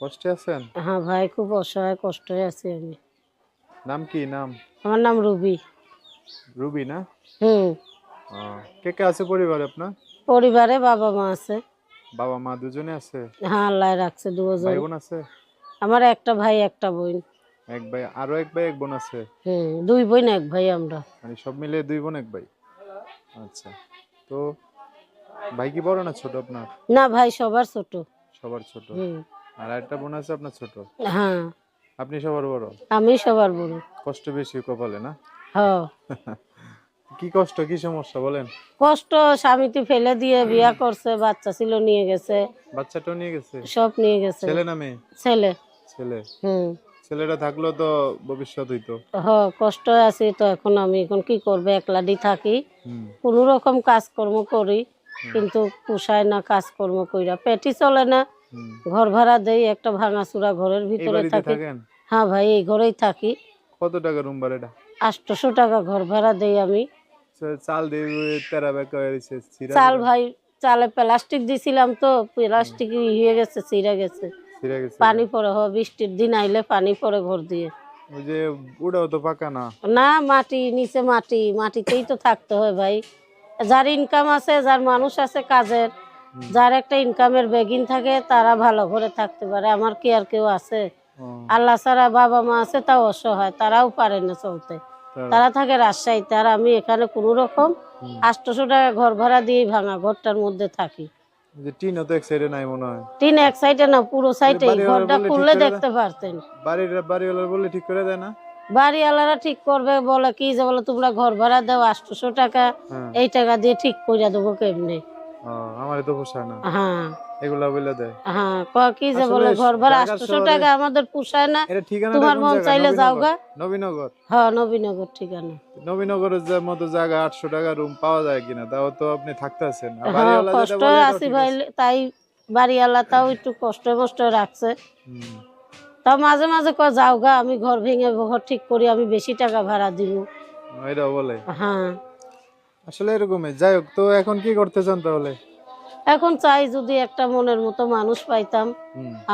কষ্টে আছেন? হ্যাঁ ভাই খুব অসহায় কষ্টই আছি আমি। নাম কি নাম? আমার নাম রুবি। রুবি না? হুম। কে কে আছে পরিবারে আপনার? পরিবারে বাবা মা আছে। বাবা মা দুজনে আছে? হ্যাঁ আল্লাহ রাখছে দুজন। ভাই বোন আছে? আমার একটা ভাই একটা বোন। এক ভাই আরও এক ভাই এক বোন আছে? হুম দুই বোন এক ভাই আমরা। মানে সব মিলে দুই বোন এক ভাই? আচ্ছা তো ভাই কি বড় না ছোট আপনার? না ভাই সবার ছোট। সবার ছোট। হুম। আর একটা বোন আছে আপনার ছোট? হ্যাঁ। আপনি সবার বড়? আমি সবার বড়। কষ্ট বেশি কপালে না? হ্যাঁ কি কষ্ট কি সমস্যা বলেন? কষ্ট স্বামীটি ফেলে দিয়ে বিয়া করছে বাচ্চা ছিল নিয়ে গেছে। বাচ্চাটাও নিয়ে গেছে? সব নিয়ে গেছে। ছেলে না মেয়ে? ছেলে। ছেলে। হুম। ছেলেটা থাকলেও তো ভবিষ্যৎ হইতো? হ কষ্ট আছি তো এখন আমি এখন কি করব? একলাডি থাকি। কোনো রকম কাজকর্ম করি কিন্তু পোষায় না কাজকর্ম কইরা। পেটি চলে না। ঘর ভাড়া দেই একটা ভাঙা ভাঙাচুরা ঘরের ভিতরে থাকি। হ্যাঁ ভাই এই ঘরেই থাকি। কত টাকা রুম ভাড়াটা আটশোশো টাকা ঘর ভাড়া দেই আমি। চাল তেরা ছিঁড়া চাল ভাই চালে প্লাস্টিক দিছিলাম তো প্লাস্টিক হয়ে গেছে ছিঁড়ে গেছে। পানি পড়ে হ বৃষ্টির দিন আইলে পানি পড়ে ঘর দিয়ে। ওই যে ওটাও তো পাকা না? না মাটি নিচে মাটি মাটিতেই তো থাকতে হয় ভাই। যার ইনকাম আছে যার মানুষ আছে কাজের। যার একটা ইনকামের বেগিন থাকে তারা ভালো ঘরে থাকতে পারে। আমার কি আর কেউ আছে? আল্লাহ ছাড়া বাবা মা আছে তাও অসহায়। তারাও পারে না চলতে। তারা থাকে রাজশাহীতে আর আমি এখানে কোনো রকম। আটশোশো টাকা ঘর ভাড়া দিয়ে ভাঙা ঘরটার মধ্যে থাকি। যে তো এক সাইডে নাই মনে হয়। তিন এক সাইডে না পুরো সাইডে ঘরটা বললে খুললে দেখতে পারতেন। বাড়ির বাড়িওয়ালা বললে ঠিক করে দেয় না? বাড়িওয়ালারা ঠিক করবে বলে কি যে বলে তোমরা ঘর ভাড়া দাও আটশোশো টাকা হ্যাঁ। এই টাকা দিয়ে ঠিক করে দেবো কেমনি? আমারে তো পোষায় না। হ্যাঁ। এগুলা বলে দেয়। হ্যাঁ কি যে বলে ঘর ভাড়া টাকা আমাদের পোষায় না। এটা ঠিকানা তোমার মন চাইলে নবীনগর? হ্যাঁ নবীনগর ঠিকানা। নবীনগরের যে মতো জায়গা আটশো টাকা রুম পাওয়া যায় কিনা তাও তো আপনি থাকতে আছেন। আর হ্যাঁ বাড়িওয়ালা যেটা কষ্ট বলে ভাই তাই বাড়িওয়ালা তাও একটু কষ্ট মষ্ট রাখছে। তাও মাঝে মাঝে কয় যাও গা আমি ঘর ভেঙে ঘর ঠিক করি আমি বেশি টাকা ভাড়া দিব। এটাও বলে। হ্যাঁ। আসলে এরকমই। যাই হোক তো এখন কি করতে চান তাহলে? এখন চাই যদি একটা মনের মতো মানুষ পাইতাম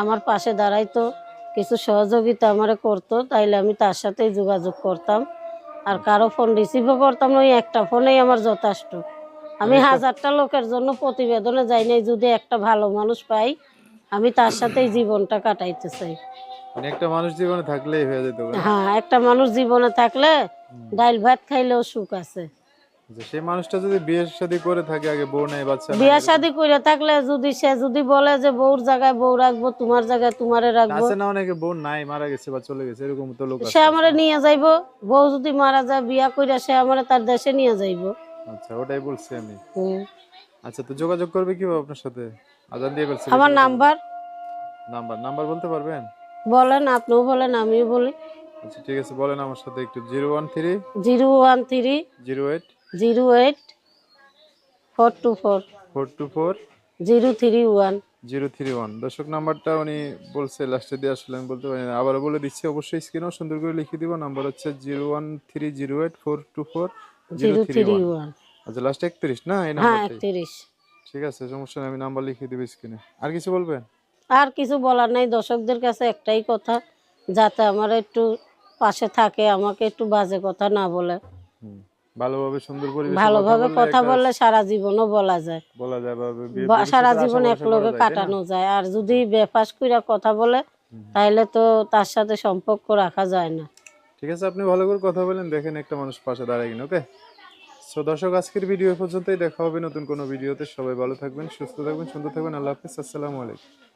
আমার পাশে দাঁড়াইতো কিছু সহযোগিতা আমারে করতো তাইলে আমি তার সাথেই যোগাযোগ করতাম। আর কারও ফোন রিসিভও করতাম না ওই একটা ফোনেই আমার যথেষ্ট। আমি হাজারটা লোকের জন্য প্রতিবেদনে যাই নাই যদি একটা ভালো মানুষ পাই আমি তার সাথেই জীবনটা কাটাইতে চাই। মানে একটা মানুষ জীবনে থাকলেই হয়ে যেত হ্যাঁ একটা মানুষ জীবনে থাকলে ডাইল ভাত খাইলেও সুখ আছে। যে সেই মানুষটা যদি বিয়ে শাদী করে থাকে আগে বউ নাই বাচ্চা বিয়া শাদি করে থাকলে যদি সে যদি বলে যে বউর জায়গায় বউ রাখব তোমার জায়গায় তোমারে রাখব আছে না অনেকে বোন নাই মারা গেছে বা চলে গেছে এরকম তো লোক আছে। সে আমারে নিয়ে যাইবো। বউ যদি মারা যায় বিয়া কইরা সে আমারে তার দেশে নিয়ে যাইবো। আচ্ছা ওটাই বলছি আমি। আচ্ছা তো যোগাযোগ করবে কীভাবে আপনার সাথে? আজান দিয়ে ফেলছি আমার নাম্বার। নাম্বার নাম্বার বলতে পারবেন? বলেন আপনিও বলেন আমিও বলি। আচ্ছা ঠিক আছে বলেন আমার সাথে একটু zero one three zero one three zero eight zero eight four two four. Four two four. Zero three one. Zero three one. দর্শক নাম্বারটা উনি বলছে লাস্টে দিয়ে আসলে আমি বলতে পারি আবারও বলে দিচ্ছি অবশ্যই স্ক্রিনেও সুন্দর করে লিখে দিব। নাম্বার হচ্ছে zero one three zero eight four two four. Zero three one. আচ্ছা লাস্টে একত্রিশ না? এই হ্যাঁ একত্রিশ। ঠিক আছে সমস্যা নেই আমি নাম্বার লিখে দিব স্ক্রিনে আর কিছু বলবেন? আর কিছু বলার নাই। দর্শকদের কাছে একটাই কথা যাতে আমার একটু পাশে থাকে আমাকে একটু বাজে কথা না বলে। হুম। ভালোভাবে সুন্দর পরিবেশে ভালোভাবে কথা বললে সারা জীবনও বলা যায়। বলা যায় সারা জীবন ভরসা এক লগে যায়, তাই না? কাটানো যায়। আর যদি বেফাস কইরা কথা বলে তাইলে তো তার সাথে সম্পর্ক রাখা যায় না। ঠিক আছে আপনি ভালো করে কথা বলেন দেখেন একটা মানুষ পাশে দাঁড়ায় কিনা ওকে? সো দর্শক আজকের ভিডিও পর্যন্তই। দেখা হবে নতুন কোনো ভিডিওতে। সবাই ভালো থাকবেন সুস্থ থাকবেন সুন্দর থাকবেন। আল্লাহ হাফিজ আসসালামু আলাইকুম।